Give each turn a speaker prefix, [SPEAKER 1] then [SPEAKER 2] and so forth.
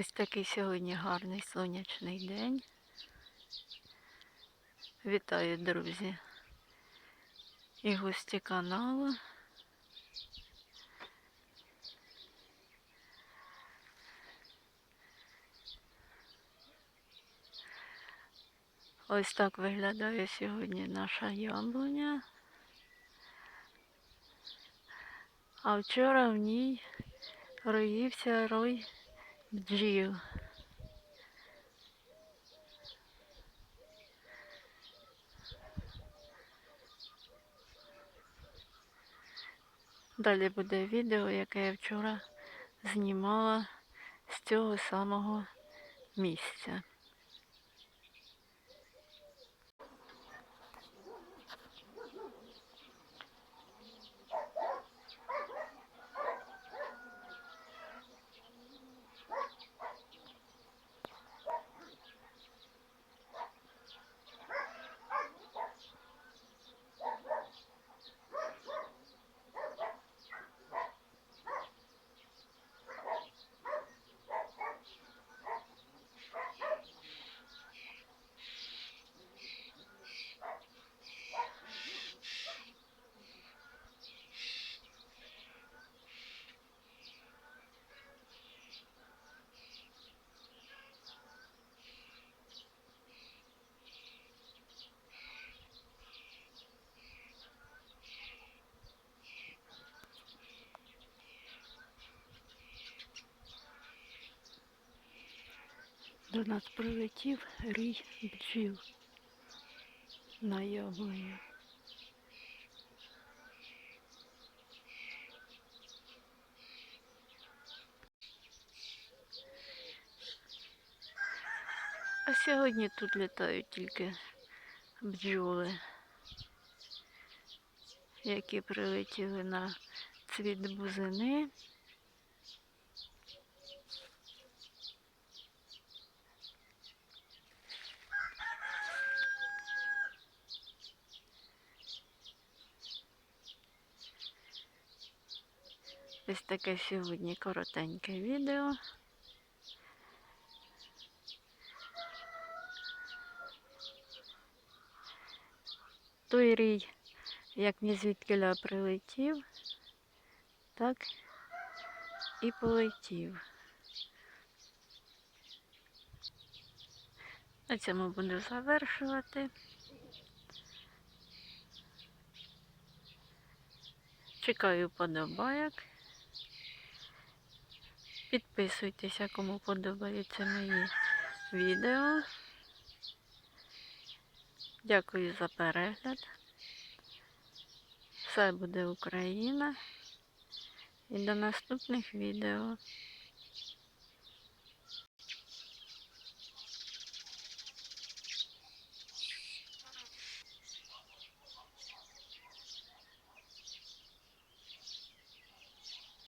[SPEAKER 1] Ось такий сьогодні гарний сонячний день. Вітаю, друзі, і гості каналу. Ось так виглядає сьогодні наша яблуня. А вчора в ній роївся рой бджіл. Далі буде відео, яке я вчора знімала з цього самого місця. До нас прилетів рій бджіл на яблуню. А сьогодні тут літають тільки бджоли, які прилетіли на цвіт бузини. Ось таке сьогодні коротеньке відео. Той рій, як ні звідкиля прилетів, так і полетів. На цьому буду завершувати. Чекаю подобайок. Підписуйтеся, кому подобаються мої відео. Дякую за перегляд. Все буде Україна. І до наступних відео.